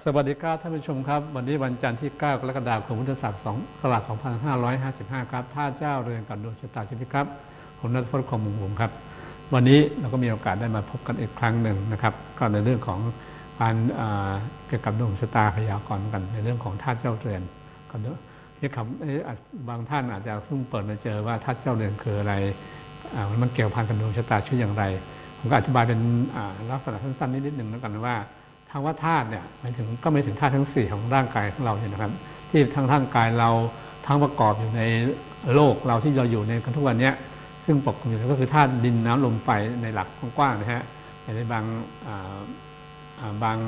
สวัสดีครับท่านผู้ชมครับ วันนี้วันจันทร์ที่ 9 กรกฎาคมพุทธศักราช2555 ครับท่าเจ้าเรือนกับดวงชะตาชีวิตครับ ผมนัทพลคมมุงหงครับ วันนี้เราก็มีโอกาสได้มาพบกันอีกครั้งหนึ่งนะครับก็ในเรื่องของการเกี่ยวกับดวงชะตาพยากรณ์กัน ในเรื่องของท่าเจ้าเรือนกันด้วยที่คำเอ๊ะบางท่านอาจจะเพิ่งเปิดมาเจอว่าท่าเจ้าเรือนคืออะไรอ่ามันเกี่ยวพันกับดวงชะตาชีวิตอย่างไร ผมก็อธิบายเป็นลักษณะสั้นๆนิดหนึ่งแล้วกันว่า ทางว่าธาตุเนี่ยหมายถึงก็หมายถึงธาตุทั้ง 4 ของร่างกายของเราเนี่ยนะครับ ที่ทั้งร่างกายเราทั้งประกอบอยู่ในโลกเราที่เราอยู่ในกันทุกวันนี้ซึ่งปกคลุมอยู่ก็คือธาตุดินน้ำลมไฟในหลักกว้างๆนะฮะในบางอ่าอ่าบาง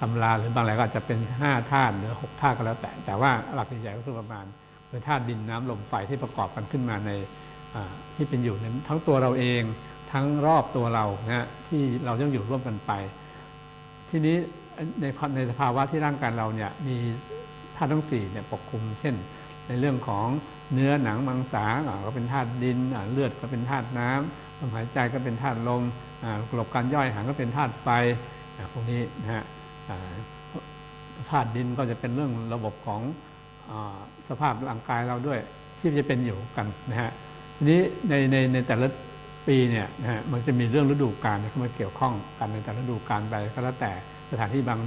ตำราหรือบางอะไรก็อาจจะเป็น5ธาตุหรือ6ธาตุก็แล้วแต่ แต่ว่าหลักใหญ่ๆก็คือประมาณเป็นธาตุดินน้ำลมไฟที่ประกอบกันขึ้นมาในที่เป็นอยู่ในทั้งตัวเราเอง ทั้งรอบตัวเรานะฮะที่เราต้องอยู่ร่วมกันไป ทีนี้ในในสภาวะที่ร่างกายเราเนี่ยมีธาตุทั้งสี่เนี่ยปกคลุม เช่น ในเรื่องของเนื้อหนังมังสาก็เป็นธาตุดินเลือดก็เป็นธาตุน้ำลมหายใจก็เป็นธาตุลมอ่าระบการย่อยอาหารก็เป็นธาตุไฟพวกนี้นะฮะธาตุดินก็จะเป็นเรื่องระบบของอสภาพร่างกายเราด้วยที่จะเป็นอยู่กันนะฮะทีนี้ในในในแต่ละ ปีเนี่ยนะฮะมันจะมีเรื่องฤดูกาลเข้ามาเกี่ยวข้องกันในแต่ละฤดูกาลไปก็แล้วแต่สถานที่บาง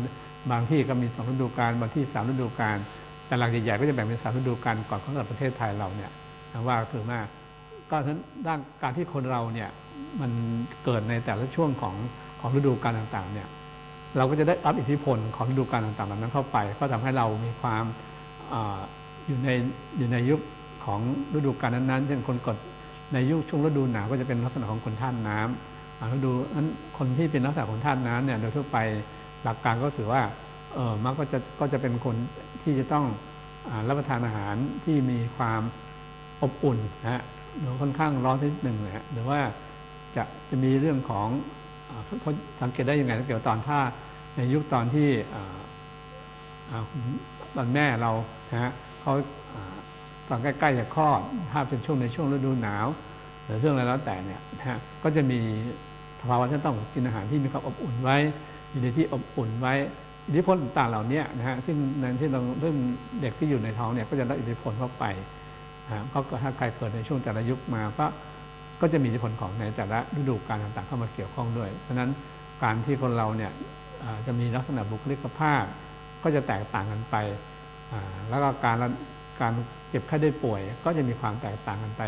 บางที่ก็มีสองฤดูกาลบางที่สามฤดูกาลแต่หลักใหญ่ๆก็จะแบ่งเป็นสามฤดูกาลก่อนของประเทศไทยเราเนี่ยว่าคือว่าก็ทั้งด้านการที่คนเราเนี่ยมันเกิดในแต่ละช่วงของของฤดูกาลต่างๆเนี่ยเราก็จะได้รับอิทธิพลของฤดูกาลต่างๆเหล่านั้นเข้าไป ก็ทำให้เรามีความออยู่ในอยู่ในยุคของฤดูกาลนั้นๆเช่นคนกด ในยุคช่วงฤดูหนาวก็จะเป็นลักษณะของคนธาตุน้ำอ่าฤดูนั้นคนที่เป็นลักษณะของธาตุน้ำเนี่ยโดยทั่วไปหลักการก็ถือว่าเออมักก็จะก็จะเป็นคนที่จะต้องอรับประทานอาหารที่มีความอบอุ่นนะฮะหรือค่อนข้างร้อนนิดหนึ่งนะฮะหรือว่าจะจะมีเรื่องของเพราสังเกตได้ยังไงสังเกตตอนถ้าในยุคตอนที่อ่าอ่าตอนแม่เรานะฮะเขาอ่าตอนใกล้ๆจะคลอดถ้าเป็นช่วงในช่วงฤดูหนาว หรือเรื่องอะไรแล้วแต่เนี่ยนะฮะก็จะมีภาวะที่ต้องกินอาหารที่มีความอบอุ่นไว้ อยู่ในที่อบอุ่นไว้ อิทธิพลต่างเหล่านี้นะฮะซึ่งในที่เราเรื่องเด็กที่อยู่ในท้องเนี่ยก็จะได้อิทธิพลเข้าไปนะฮะเพราะถ้าใครเกิดในช่วงแต่ละยุคมาก็ก็จะมีอิทธิพลของในแต่ละฤดูกาลต่างๆเข้ามาเกี่ยวข้องด้วยเพราะนั้นการที่คนเราเนี่ยจะมีลักษณะบุคลิกภาพ ก็จะแตกต่างกันไปอ่าแล้วก็การการเจ็บไข้ได้ป่วย ก็จะมีความแตกต่างกันไป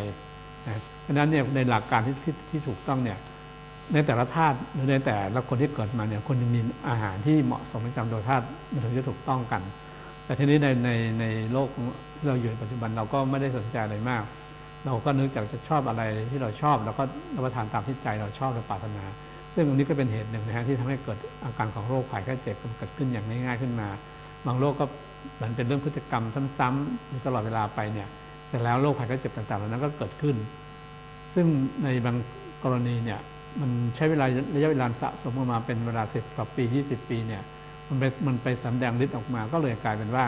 เพราะฉะนั้นเนี่ยในหลักการที่ที่ที่ถูกต้องเนี่ยในแต่ละธาตุหรือในแต่ละคนที่เกิดมาเนี่ยคนจะมีอาหารที่เหมาะสมประจำตัวธาตุมันถึงจะถูกต้องกัน แต่ทีนี้ในในในโลกที่เราอยู่ในปัจจุบันเราก็ไม่ได้สนใจอะไรมาก เราก็นึกจากจะชอบอะไรที่เราชอบแล้วก็รับประทานตามที่ใจเราชอบและปรารถนา ซึ่งอันนี้ก็เป็นเหตุหนึ่งนะฮะที่ทำให้เกิดอาการของโรคภัยไข้เจ็บเกิดขึ้นอย่างง่ายๆขึ้นมา บางโรคก็มันเป็นเรื่องพฤติกรรมซ้ำๆอยู่ตลอดเวลาไปเนี่ย ร็จแล้วโรคภัยไข้เจ็บต่างๆเหล่านั้นก็เกิดขึ้น ซึ่งในบางกรณีเนี่ยมันใช้เวลาระยะเวลาสะสมออกมาเป็นเวลาสิบกว่าปี 20 ปีเนี่ยมันไปมันไปสำแดงฤทธิ์ออกมา ก็เลยกลายเป็นว่า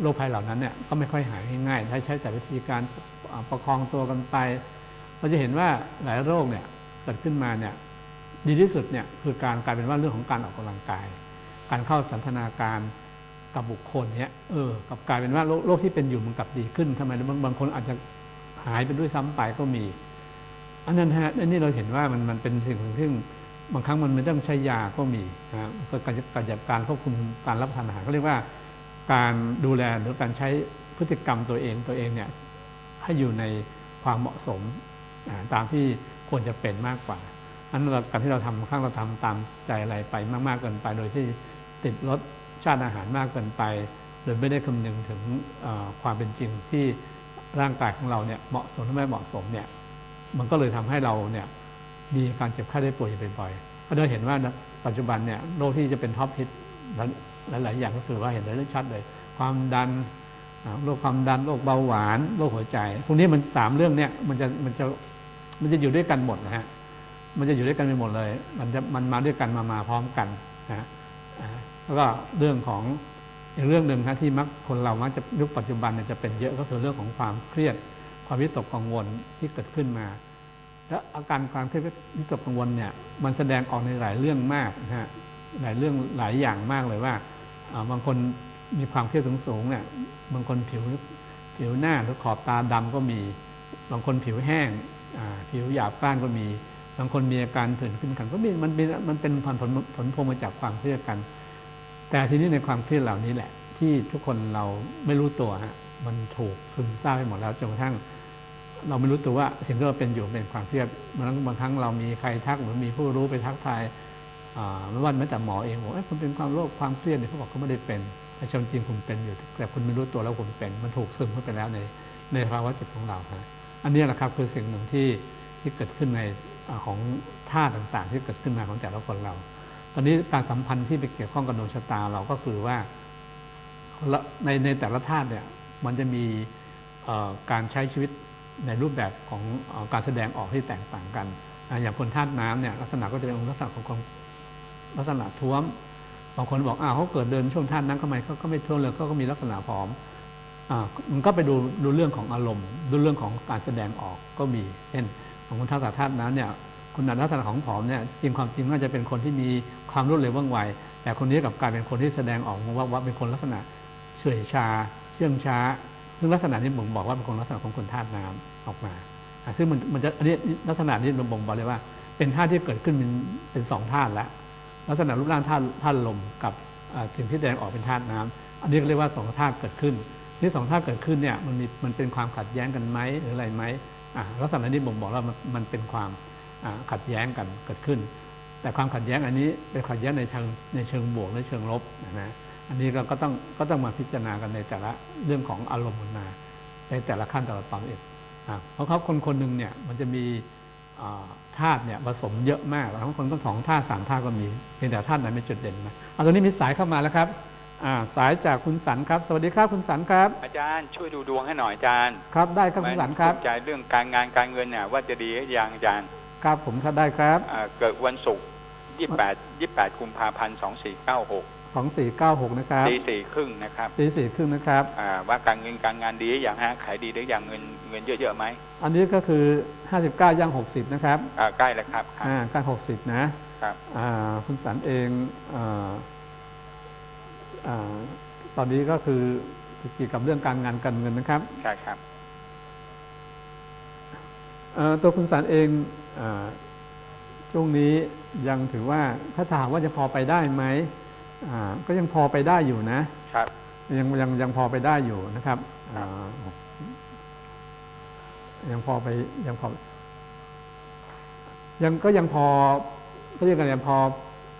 โรคภัยเหล่านั้นเนี่ยก็ไม่ค่อยหายง่ายถ้าใช้แต่วิธีการประคองตัวกันไป เราจะเห็นว่าหลายโรคเนี่ยเกิดขึ้นมาเนี่ยดีที่สุดเนี่ยคือการกลายเป็นว่าเรื่องของการออกกำลังกาย การเข้าสันทนาการ กับบุคคลเนี่ยเออกับกลายเป็นว่าโรคโรคที่เป็นอยู่มันกลับดีขึ้นทำไมบางบางคนอาจจะหายไปด้วยซ้ำไปก็มี อันนั้นฮะอันนี้เราเห็นว่ามันมันเป็นสิ่งที่บางครั้งมันไม่ต้องใช้ยาก็มีนะก็การการจัดการควบคุมการรับประทานอาหารก็เรียกว่าการดูแลหรือการใช้พฤติกรรมตัวเองตัวเองเนี่ยให้อยู่ในความเหมาะสมตามที่ควรจะเป็นมากกว่า อันนั้นการที่เราทำข้างเราทำตามใจอะไรไปมาก ๆ เกินไปโดยที่ติดรส ชาติอาหารมากเกินไป โดยไม่ได้คำนึงถึงความเป็นจริงที่ร่างกายของเราเนี่ยเหมาะสมหรือไม่เหมาะสมเนี่ยมันก็เลยทำให้เราเนี่ยมีการเจ็บไข้ได้ป่วยอยู่บ่อยๆก็ได้เห็นว่าปัจจุบันเนี่ยโรคที่จะเป็นท็อปฮิตหลายๆอย่างก็คือว่าเห็นได้ชัดเลย ความดันโรคความดันโรคเบาหวานโรคหัวใจพวกนี้มันสามเรื่องเนี่ยมันจะมันจะมันจะอยู่ด้วยกันหมดนะฮะมันจะอยู่ด้วยกันไปหมดเลย มันจะมันมาด้วยกันมามาพร้อมกันนะฮะ แล้วก็เรื่องของอีกเรื่องหนึ่งนะที่มักคนเรามักจะยุคปัจจุบันเนี่ยจะเป็นเยอะก็คือเรื่องของความเครียด ความวิตกกังวลที่เกิดขึ้นมา และอาการความเครียดวิตกกังวลเนี่ยมันแสดงออกในหลายเรื่องมากนะฮะหลายเรื่องหลายอย่างมากเลยว่าบางคนมีความเครียดสูงๆเนี่ยบางคนผิวผิวหน้าหรือขอบตาดำก็มี บางคนผิวแห้งผิวหยาบกร้านก็มี บางคนมีอาการผื่นขึ้นกันก็มีมันเป็นมันเป็นผลผลผลพวงมาจากความเครียดกัน แต่ทีนี้ในความเครียดเหล่านี้แหละ ที่ทุกคนเราไม่รู้ตัวฮะมันถูกซึมซาบไปหมดแล้วจนกระทั่ง เราไม่รู้ตัวว่าสิ่งที่เราเป็นอยู่เป็นความเครียดบางครั้งบางครั้งเรามีใครทักหรือมีผู้รู้ไปทักทายไม่ว่าแม้แต่หมอเองบอกเอ้ยคุณเป็นความโรคความเครียดเนี่ยเขาบอกเขาไม่ได้เป็นแต่ชมจริงคุณเป็นอยู่แต่คุณไม่รู้ตัวแล้วคุณเป็น มันถูกซึมเข้าไปแล้วในในภาวะจิตของเราฮะอันนี้แหละครับคือสิ่งหนึ่งที่ที่เกิดขึ้นในของธาต่างๆ ที่เกิดขึ้นมาของแต่ละคนเรา ตอนนี้การสัมพันธ์ที่ไปเกี่ยวข้องกับดวงชะตาเราก็คือว่าในในแต่ละธาตุเนี่ยมันจะมีการใช้ชีวิตในรูปแบบของอการแสดงออกที่แตกต่างกัน อย่างคนธาตุน้ำเนี่ยลักษณะก็จะเป็นลักษณะของคนลักษณะท้วม บางคนบอกอ้าวเขาเกิดเดินช่วงธาตุนั้นทำไมเขาก็ไม่ท้วมเลยเขาก็มีลักษณะผอมอมันก็ไปดูดูเรื่องของอารมณ์ ดูเรื่องของการแสดงออกก็มี เช่น ของคนทักษะธาตุน้ำเนี่ยคุณลักษณะของผอมเนี่ยจริงความจริงน่าจะเป็นคนที่มี ความรวดเร็วว่องไว แต่คนนี้กับกลายเป็นคนที่แสดงออกว่าว่าเป็นคนลักษณะเฉื่อยชา เชื่องช้า ซึ่งลักษณะนี้บ่งบอกว่าเป็นคนลักษณะของคนธาตุน้ำออกมา ซึ่งมันมันจะอันนี้ลักษณะนี้บ่งบอกเลยว่า เป็นธาตุที่เกิดขึ้นเป็นเป็นสองธาตุแล้วลักษณะรูปร่างธาตุธาตุลมกับสิ่งที่แสดงออกเป็นธาตุน้ำอันนี้ก็เรียกว่าสองธาตุเกิดขึ้นที่สองธาตุเกิดขึ้นเนี่ยมันมีมันเป็นความขัดแย้งกันไหมหรืออะไรไหมลักษณะนี้บ่งบอกว่ามันเป็นความขัดแย้งกันเกิดขึ้น แต่ความขัดแย้งอันนี้เป็นขัดแย้งในเชิงในเชิงบวกและเชิงลบนะนะอันนี้เราก็ต้องก็ต้องมาพิจารณากันในแต่ละเรื่องของอารมณ์มันมาในแต่ละขั้นแต่ละตอนเองอะเพราะเขาคนคนหนึ่งเนี่ยมันจะมีอ่าธาตุเนี่ยผสมเยอะมากบางคนก็สองธาตุสามธาตุก็มีเพียงแต่ธาตุไหนเป็นจุดเด่นนะเอาตอนนี้มีสายเข้ามาแล้วครับอ่าสายจากคุณสันครับ สวัสดีครับคุณสันครับ อาจารย์ช่วยดูดวงให้หน่อยอาจารย์ ครับได้ครับคุณสันครับมัสนใจเรื่องการงานการเงินเนี่ยว่าจะดีหรือยังอาจารย์ ครับผมครับได้ครับอ่าเกิดวันศุกร์ 28 28กุมภาพันธ์2496 2496นะครับตีสี่ครึ่งนะครับตีสี่ครึ่งนะครับอ่าว่าการเงินการงานดีหรือยังฮะขายดีหรือยังเงินเงินเยอะๆไหมอันนี้ก็คือ59ย่าง60นะครับอ่าใกล้แล้วครับครับอ่าการ60นะครับอ่าคุณสันเองอ่าอ่าตอนนี้ก็คือเกี่ยวกับเรื่องการงานการเงินนะครับใช่ครับเอ่อตัวคุณสันเองอา ช่วงนี้ยังถือว่าถ้าถามว่าจะพอไปได้ไหมอ่าก็ยังพอไปได้อยู่นะครับ ยังยังยังพอไปได้อยู่นะครับอ่ายังพอไปยังพอ ยังก็ยังพอเขาเรียกกันยังพอ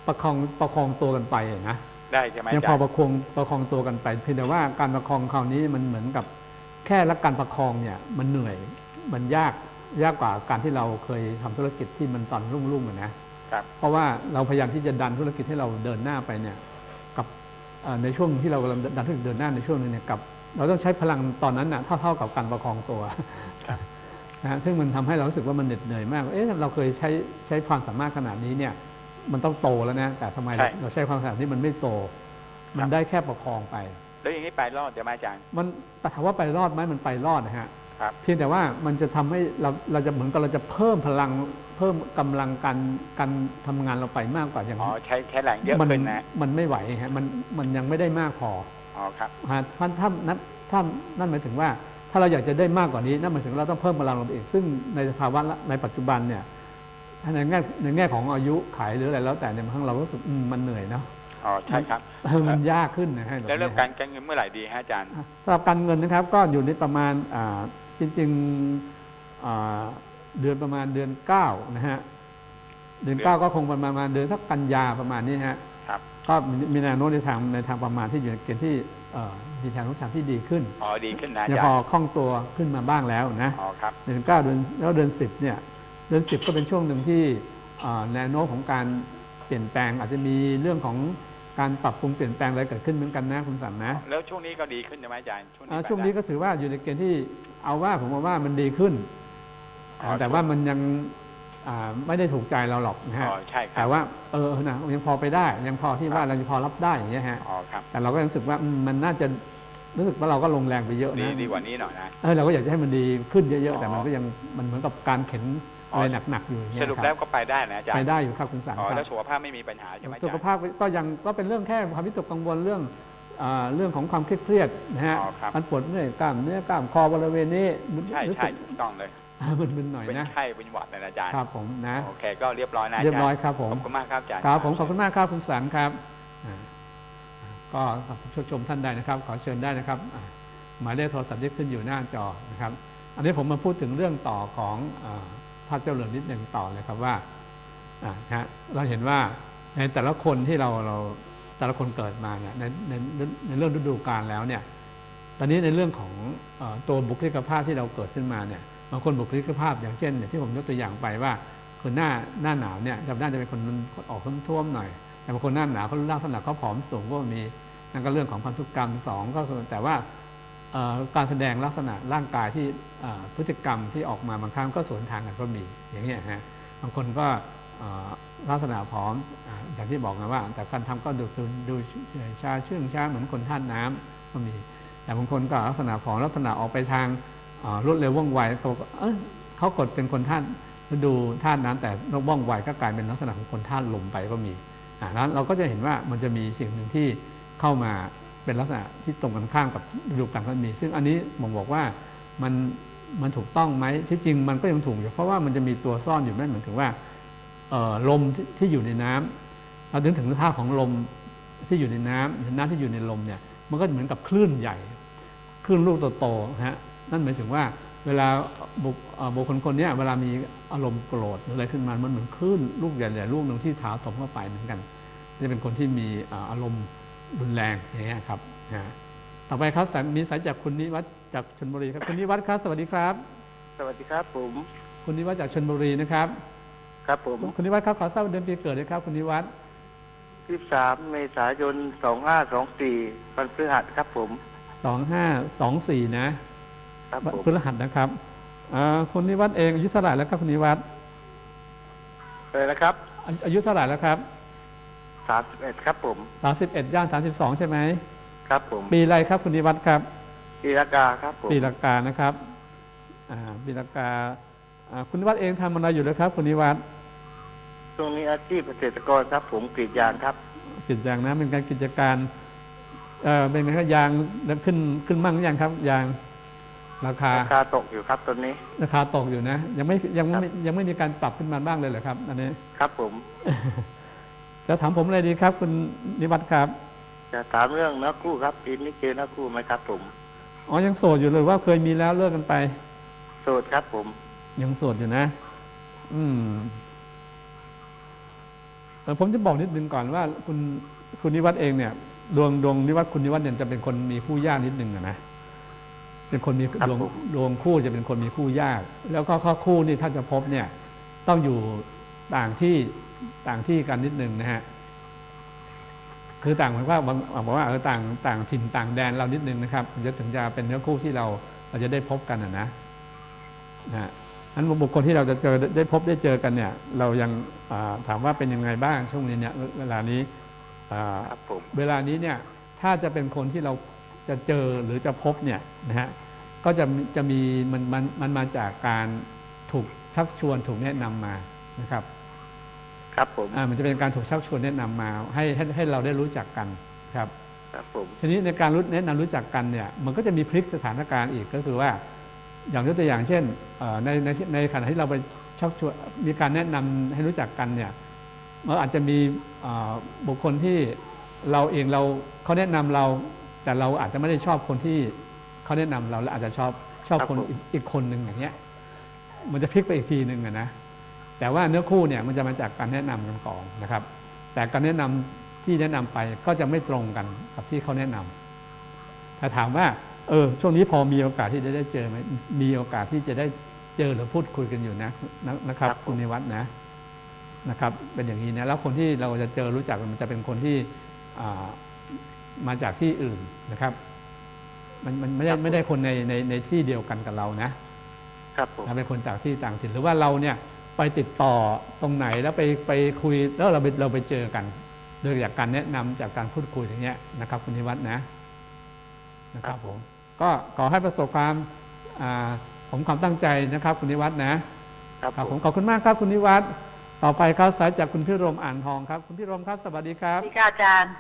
ประคองประคองตัวกันไปนะได้ใช่ไหมยังอาพจาอรย์ประคองประคองตัวกันไปเพียงแต่ว่าการประคองคราวนี้มันเหมือนกับแค่ละการประคองเนี่ย มันเหนื่อยมันยาก ยากกว่าการที่เราเคยทำธุรกิจที่มันตอนรุ่งๆอะนะครับเพราะว่าเราพยายามที่จะดันธุรกิจให้เราเดินหน้าไปเนี่ยกับเอ่อในช่วงที่เรากำลังดันธุรกิจเดินหน้าในช่วงหนึงเนี่ยกับ เราต้องใช้พลังตอนนั้นน่ะเท่าเท่ากับการประคองตัวนะฮะซึ่งมันทำให้เรารู้สึกว่ามันเหน็ดเหนื่อยมากเอ๊ะเราเคยใช้ใช้ความสามารถขนาดนี้เนี่ยมันต้องโตแล้วนะ แต่ทำไมเราเราใช้ความสามารถที่มันไม่โต มันได้แค่ประคองไป แล้วอย่างนี้ไปรอดใช่ไหมอาจารย์มันแต่ถามว่าไปรอดไหมมันไปรอดนะฮะครับ เพียงแต่ว่ามันจะทำให้เราเราจะเหมือนกับเราจะเพิ่มพลังเพิ่มกำลังการการทำงานเราไปมากกว่าอย่างอ๋อใช้ใช้แรงเยอะมัขึ้นนะมันไม่ไหวฮะมันมันยังไม่ได้มากพออ๋อครับฮะถ้าถ้านั้นถ้านั่นหมายถึงว่า ถ้าเราอยากจะได้มากกว่านี้นั่นหมายถึงเราต้องเพิ่มพลังลงไปอีกซึ่งในสภาวะละในปัจจุบันเนี่ยถ้าในแง่ในแง่ของอายุขายหรืออะไรแล้วแต่เนี่ยบางครั้งเรารู้สึกอืมมันเหนื่อยเนาะอ๋อใช่ครับเออมันยากขึ้นนะฮะแล้วเรื่องบบการนี้การเงินเมื่อไหร่ดีฮะอาจารย์สำหรับการเงินนะครับ ก็อยู่ในประมาณอ่า จริงๆอ่าเดือนประมาณเดือน9นะฮะเดือนเดือน9ก็คงประมาณเดือนสักกันยาประมาณนี้ฮะครับก็มีมีแนวโน้มในทางในทางประมาณที่อยู่ในเกณฑ์ที่เอ่อมีแนวโน้มทางที่ดีขึ้นอ๋อดีขึ้นนะอายังจารพอย์คล่องตัวขึ้นมาบ้างแล้วนะอ๋อครับเดือนเก้าเดือนแล้วเดือนสิบเนี่ยเดือนสิบก็เป็นช่วงหนึ่งที่เอ่อแนวโน้มของการเปลี่ยนแปลงอาจจะมีเรื่องของการปรับปรุงเปลี่ยนแปลงอะไรเกิดขึ้นเหมือนกันนะคุณสันนะ แล้วช่วงนี้ก็ดีขึ้นใช่ไหมอาจารย์ช่วงนี้อ่าไปช่วงนี้ได้ก็ถือว่าอยู่ในเกณฑ์ที่ เอาว่าผมว่ามันดีขึ้นอ๋อแต่ว่ามันยังอ่าไม่ได้ถูกใจเราหรอกนะฮะอ๋อใช่ครัแต่บว่าเออนะยังพอไปได้ ยังพอที่ครับว่าเราจะพอรับได้อย่างเงี้ยฮะอ๋อครับแต่เราก็รู้สึกว่าอืมมันน่าจะรู้สึกว่าเราก็ลงแรงไปเยอะดีนะดีกว่านี้หน่อยนะเออเราก็อยากจะให้มันดีขึ้นเยอ๋อะอๆแต่มันก็ยังมันเหมือนกับการเข็นอ๋ออะไรหนักๆอยู่อย่างเงี้สยรุปคแล้รัวบก็ไปได้นะอาจารไปย์ได้อยู่ครับคุณสันอ๋อคแล้รัวบสุขภาพไม่มีปัญหาใช่ไหมอาสุจารขย์ภาพก็ยังก็เป็นเรื่องแค่ความวิตกกังวลเรื่องอ่า เรื่องของความเครียดๆนะฮะอ๋อครับมันปวดเมื่อยกล้ามเนื้อกล้ามคอบริเวณนี้ใช่รู้ใช่สึกถูกต้องเลยมึนๆหน่อยเป็นนะไข้เป็นหวัดเลยนะอาจารย์ครับผมนะโอเคก็เรียบร้อยนะาจาเรียบร้อยครับผมขอบคุณมากครับอาจารย์ครับผมขอบคุณมากครับคุณสันครับอ่าก็สอบชมชมท่านได้นะครับ ขอเชิญได้นะครับอ่าหมายเลขโทรศัพท์ที่ขึ้นอยู่หน้าจอนะครับ อันนี้ผมมาพูดถึงเรื่องต่อของอาท่านเจ้าเหลืองนิดหนึ่งต่อเลยครับว่าอ่านะฮะเราเห็นว่าในแต่ละคนที่เราเรา แต่ละคนเกิดมาเนี่ยในในในเรื่องฤดูกาลแล้วเนี่ยตอนนี้ในเรื่องของอตัวบุคลิกภาพที่เราเกิดขึ้นมาเนี่ยบางคนบุคลิกภาพอย่างเช่นเนี่ยที่ผมยกตัวอย่างไปว่าคนหน้าหน้าหนาวเนี่ยจะน่าจะเป็นคนออกท่วมๆหน่อย แต่บางคนหน้าหนาวเขาลักษณะเขาผอมสูงก็มีนั่นก็เรื่องของพันธุกรรมสองก็คือแต่ว่าการแสดงลักษณะร่างกายที่พฤติกรรมที่ออกมาบางครั้งก็สวนทางกันก็มีอย่างเงี้ยฮะบางคนก็ ลักษณะผอมอย่างที่บอกนะว่า แต่การทำก็ดูดูดูเฉอยชาเชื่องช้าเหมือนคนท่านน้ำก็มี แต่บางคนก็ลักษณะผอมลักษณะออกไปทางรวดเร็วว่องไวก็บอกว่าเอ้ยเขากดเป็นคนท่านดูท่านนั้นแต่ว่องไวก็กลายเป็นลักษณะของคนท่านลมไปก็มีอ่านั้นเราก็จะเห็นว่ามันจะมีสิ่งหนึ่งที่เข้ามาเป็นลักษณะที่ตรงกันข้ามกับฤดูกาลก็มี ซึ่งอันนี้ผมบอกว่ามันมันถูกต้องไหมที่จริงมันก็ยังถูกอยู่เพราะว่ามันจะมีตัวซ่อนอยู่นั่นเหมือนถึงว่า ลมที่ที่อยู่ในน้ำเราถึงถึงท่าของลมที่อยู่ในน้ำหรือน้ำที่อยู่ในลมเนี่ยมันก็เหมือนกับคลื่นใหญ่ คลื่นลูกโตๆนะฮะนั่นหมายถึงว่าเวลาบุคเอ่อบุคคลคนเนี้ยเวลามีอารมณ์โกรธหรืออะไรขึ้นมามันเหมือนคลื่นลูกใหญ่ๆลูกหนึ่งที่เท้าตบเข้าไปเหมือนกันจะเป็นคนที่มีเอ่ออารมณ์รุนแรงอย่างเงี้ยครับนะฮะต่อไปครับสายมีสายจากคุณนิวัฒน์จากชลบุรีครับคุณนิวัฒน์ครับสวัสดีครับ สวัสดีครับผม คุณนิวัฒน์จากชลบุรีนะครับ ครับผม คุณนิวัฒน์ครับขอทราบเดือนปีเกิดเลยครับคุณนิวัฒน์13เมษายน 2524วันพฤหัสครับผมสองห้าสองสี่นะครับวันผมพฤหัสนะครับเอ่อคุณนิวัฒน์เองอายุเท่าไหร่แล้วครับคุณนิวัฒน์เลยนะครับอาอายุเท่าไหร่แล้วครับ 31 ครับผม 31 ย่าง 32 ใช่ไหมครับผม ปีอะไรครับคุณนิวัฒน์ครับ ปีละกาครับผม ปีละกานะครับ อ่า ปีละกาอ่า คุณนิวัฒน์เองทำอะไรอยู่แล้วครับ คุณนิวัฒน์ช่วงนี้อาชีพเกษตรกรครับ ผมกรีดยางครับกิจยางนะเป็นการกิจการเอ่อเป็นไงครับยางขึ้นขึ้นมั่งหรือยังครับ ยางราคาราคาตกอยู่ครับตอนนี้ ราคาตกอยู่นะ ยังไม่ยังครัไม่บยังไม่มีการปรับขึ้นมาบ้างเลยเหรอครับ อันนี้ครับผม จะถามผมอะไรดีครับ คุณนิวัฒน์ครับ จะถามเรื่องนักคู่ครับปีนี้เจอนักคู่ไหมครับผมอ๋อยังโสดอยู่เลยว่าเคยมีแล้วเลิกกันไป โสดครับผม ยังโสดอยู่นะ อืมเอ่อผมจะบอกนิดนึงก่อนว่า คุณคุณนิวัฒน์เองเนี่ยดวงดวงนิวัฒน์คุณนิวัฒน์เนี่ยจะเป็นคนมีคู่ยากนิดนึงอะนะเป็นคนมีดวงดวงคู่จะเป็นคนมีคู่ยาก แล้วก็ข้อคู่นี่ถ้าจะพบเนี่ย ต้องอยู่ต่างที่ต่างที่กันนิดนึงนะฮะคือต่างหมายความว่าบางบอกว่าเออต่างต่างถิ่นต่างแดนเรานิดนึงนะครับถึงจะถึงจะเป็นเนื้อคู่ที่เราเราจะได้พบกันอะนะนะฮะ นั้นบุคคลที่เราจะเจอได้พบได้เจอกันเนี่ย เรายังอ่าถามว่าเป็นยังไงบ้างช่วงนี้เนี่ยเวลานี้อ่าครับผมเวลานี้เนี่ยถ้าจะเป็นคนที่เราจะเจอหรือจะพบเนี่ยนะฮะก็จะมีจะมีมันมันมันมาจากการถูกชักชวนถูกแนะนำมานะครับ ครับผมอ่ามันจะเป็นการถูกชักชวนแนะนำมาให้ให้ให้เราได้รู้จักกันครับครับผมทีนี้ในการรู้แนะนำรู้จักกันเนี่ยมันก็จะมีพลิกสถานการณ์อีกก็คือว่า อย่างยกตัวอย่างเช่นเอ่อในในในขณะที่เราไปชักชวนมีการแนะนำให้รู้จักกันเนี่ยมันอาจจะมีเอ่อบุคคลที่เราเองเราเขาแนะนำเรา แต่เราอาจจะไม่ได้ชอบคนที่เขาแนะนำเราและอาจจะชอบชอบคนอีกอีกคนหนึ่งอย่างเงี้ยมันจะพลิกไปอีกทีหนึ่งอะนะแต่ว่าเนื้อคู่เนี่ยมันจะมาจากการแนะนำกันก่อนนะครับ แต่การแนะนำที่แนะนำไปก็จะไม่ตรงกันกับที่เขาแนะนำถ้าถามว่า เออช่วงนี้พอมีโอกาสที่จะได้เจอไหมมีโอกาสที่จะได้เจอหรือพูดคุยกันอยู่นะนะนะครับ คุณนิวัฒน์นะนะครับ เป็นอย่างนี้นะแล้วคนที่เราจะเจอรู้จักมันจะเป็นคนที่อ่ามาจากที่อื่นนะครับ มันมันไม่ได้ไม่ได้คนในในในที่เดียวกันกับเรานะครับผมเราเป็นคนจากที่ต่างถิ่นหรือว่าเราเนี่ยไปติดต่อตรงไหนแล้วไปไปคุยแล้วเราไปเราไปเจอกันโดยจากการแนะนำจากการพูดคุยอย่างเงี้ยนะครับ คุณนิวัฒน์นะ นะครับผมก็ขอให้ประสบความอ่าผมความตั้งใจนะครับคุณนิวัฒน์นะครับครับผผมมขอบคุณมากครับคุณนิวัฒน์ต่อไปครับสายจากคุณพิรมอ่านทองครับ คุณพิรมครับ สวัสดีครับสวัสดีค่ะอาจารย์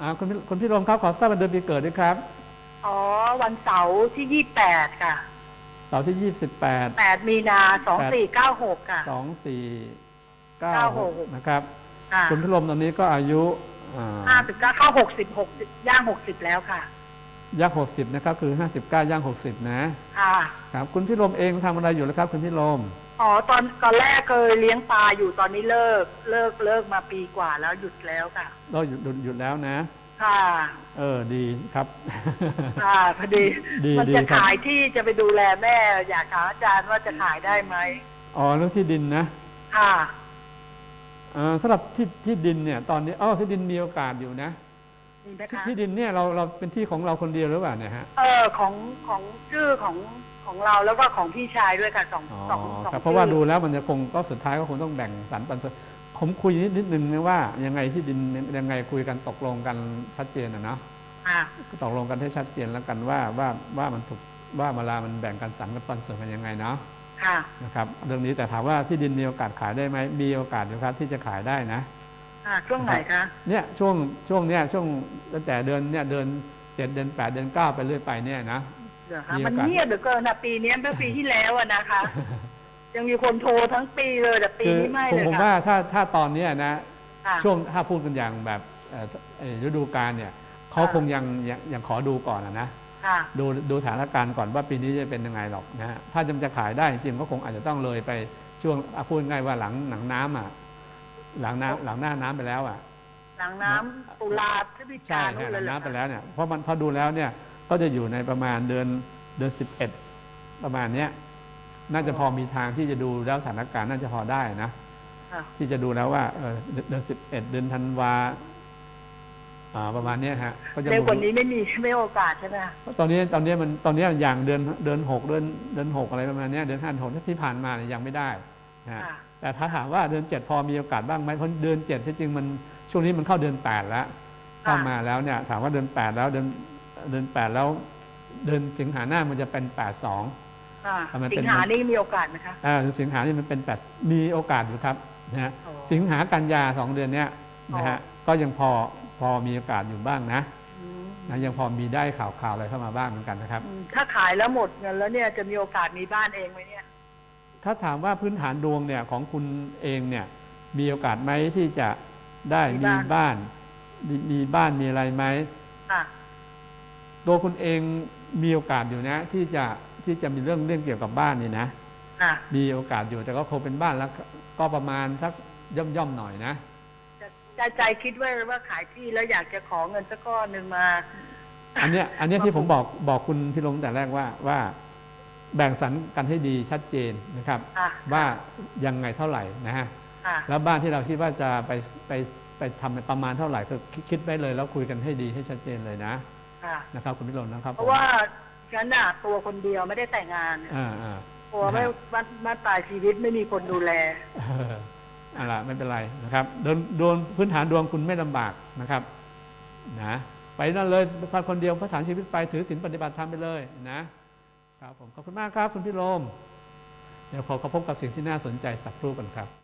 ออ่าคุณพี่คุณพี่รมครับขอทราบวันเดือนปีเกิดด้วยครับอ๋อวันเสาร์ที่ยี่แปดค่ะเสาร์ที่28แปดมีนาสองสี่เก้าหกค่ะ24 96 96นะครับค่ะคุณพี่รมตอนนี้ก็อายุอ่าห้าสิบเก้าเข้าหกสิบหกสิบย่างหกสิบแล้วค่ะ ย่าง60นะครับคือ59ย่าง60นะค่ะ ครับคุณพี่รมเองทำอะไรอยู่แล้วครับ คุณพี่รมอ๋อตอนตอนแรกเคยเลี้ยงปลาอยู่ตอนนี้เลิกเลิกเลิกมาปีกว่าแล้วหยุดแล้วค่ะ เราหยุดหยุดหยุดแล้วนะ ค่ะ เออดีครับ ค่ะพอดีดีมันดีจะครับ ขายที่จะไปดูแลแม่ อยากถามอาจารย์ว่าจะขายได้ไหมอ๋อเรื่องที่ดินนะค่ะ เอ่อสำหรับที่ที่ดินเนี่ยตอนนี้อ๋อที่ดินมีโอกาสอยู่นะ มีไหมที่คะที่ดินเนี่ยเราเราเป็นที่ของเราคนเดียวหรือเปล่าเนี่ยฮะเออของของชื่อของของเราแล้วก็ของพี่ชายด้วยค่ะสองอ๋อสองสองครับเพราะว่าชื่อดูแล้วมันจะคงก็สุดท้ายก็คงต้องแบ่งสรรปันส่วนผมคุยนิดนิดนึงนะว่ายังไงที่ดินยังไงคุยกันตกลงกันชัดเจนนะเนาะค่ะตกลงกันให้ชัดเจนแล้วกันว่าว่าว่ามันถูกว่าเวลามันแบ่งกันสรรกันปันส่วนกันยังไงเนาะค่ะนะครับเรื่องนี้แต่ถามว่าที่ดินมีโอกาสขายได้ไหมมีโอกาสอยู่ครับที่จะขายได้นะค่ะ ช่วงไหนคะเนี่ยช่วงช่วงเนี้ยช่วงตั้งแต่เดือนเนี่ยเดือนเจ็ดเดือนแปดเดือนเก้าไปเรื่อยไปเนี่ยนะเดี๋ยวคะมีโอกาสมันเงียบเหลือเกินนะปีนี้เมื่อปีที่แล้วอะนะคะ ยังมีคนโทรทั้งปีเลยแต่ปีคือนี้ไม่ผมเลยผมค่ะว่าถ้าถ้าตอนเนี้ยนะค่ะช่วงถ้าพูดกันอย่างแบบเอ่อเอ่อฤดูกาลเนี่ยเขาค่ะคงยังยังยังขอดูก่อนอะนะค่ะดูดูสถานการณ์ก่อนว่าปีนี้จะเป็นยังไงหรอกนะฮะถ้าจะจะขายได้จริงๆก็คงอาจจะต้องเลยไปช่วงอะพูดง่ายว่าหลังหลังน้ำอะ หลังน้ำหลังหน้าน้ำไปแล้วอะ หลังน้ำตุลาพฤศจิใช่กาฮะหเลลัยงเหรอน้ำไปคะแล้วเนี่ยเพราะมันพอดูแล้วเนี่ยก็จะอยู่ในประมาณเดือนเดือนสิบเอ็ดประมาณเนี้ยน่าจะพอมีทางที่จะดูแล้วสถานการณ์น่าจะพอได้นะ ค่ะที่จะดูแล้วว่าเออเดือนสิบเอ็ดเดือนธันวาอ่าประมาณเนี้ยฮะก็จะเร็วกว่านี้ไม่มีไม่โอกาสใช่ไหมคะตอนนี้ตอนนี้มันตอนนี้อย่างเดือนเดือนหกเดือนเดือนหกอะไรประมาณเนี้ยเดือนห้าหกที่ผ่านมาเนี่ยยังไม่ได้นะฮะ ค่ะ แต่ถ้าถามว่าเดือนเจ็ดพอมีโอกาสบ้างไหมเพราะเดือนเจ็ดที่จริงมันช่วงนี้มันเข้าเดือนแปดแล้วเข้ามาแล้วเนี่ยถามว่าเดือนแปดแล้วเดือนเดือนแปดแล้ว เดือนสิงหาหน้ามันจะเป็นแปดสองค่ะทำไมเป็นสิงหานี่มีโอกาสไหมคะอ่าสิงหานี่มันเป็นแปดมีโอกาสอยู่ครับนะฮะอ๋อสิงหากันยาสองเดือนเนี้ยนะฮะอ๋อก็ยังพอพอมีโอกาสอยู่บ้างนะอืมนะยังพอมีได้ข่าวข่าวอะไรเข้ามาบ้างเหมือนกันนะครับอืมถ้าขายแล้วหมดเงินแล้วเนี่ยจะมีโอกาสมีบ้านเองไหมเนี่ย ถ้าถามว่าพื้นฐานดวงเนี่ยของคุณเองเนี่ยมีโอกาสไหมที่จะได้มีมีบ้านบ้านมีมีบ้านมีอะไรไหมค่ะตัวคุณเองมีโอกาสอยู่นะ ที่จะที่จะมีเรื่องเรื่องเกี่ยวกับบ้านนี่นะค่ะมีโอกาสอยู่แต่ก็คงเป็นบ้านแล้วก็ประมาณสักย่อมย่อมๆหน่อยนะจะใจใจคิดว่าว่าขายที่แล้วอยากจะขอเงินสักก้อนหนึ่งมา อันเนี้ยอันเนี้ยที่ผมบอกบอกคุณพิรมแต่แรกว่าว่า แบ่งสรรกันให้ดีชัดเจนนะครับค่ะว่ายังไงเท่าไหร่นะฮะค่ะแล้วบ้านที่เราคิดว่าจะไปไปไปทำประมาณเท่าไหร่คือคิดคิดไว้เลยแล้วคุยกันให้ดีให้ชัดเจนเลยนะค่ะนะครับคุณพิรมนะครับเพราะว่าฉันน่ะตัวคนเดียวไม่ได้แต่งงานอ่าอ่ากลัวไม่บ้านบ้านปลายชีวิตไม่มีคนดูแลเออเอะไรไม่เป็นไรนะครับโดนโดนพื้นฐานดวงคุณไม่ลำบากนะครับนะไปนั่นเลยพันคนเดียวพัฒนชีวิตไปถือศีลปฏิบัติธรรมไปเลยนะ ครับผมขอบคุณมากครับคุณพี่โรมเดี๋ยวขอขอพบกับสิ่งที่น่าสนใจสักครู่กันครับ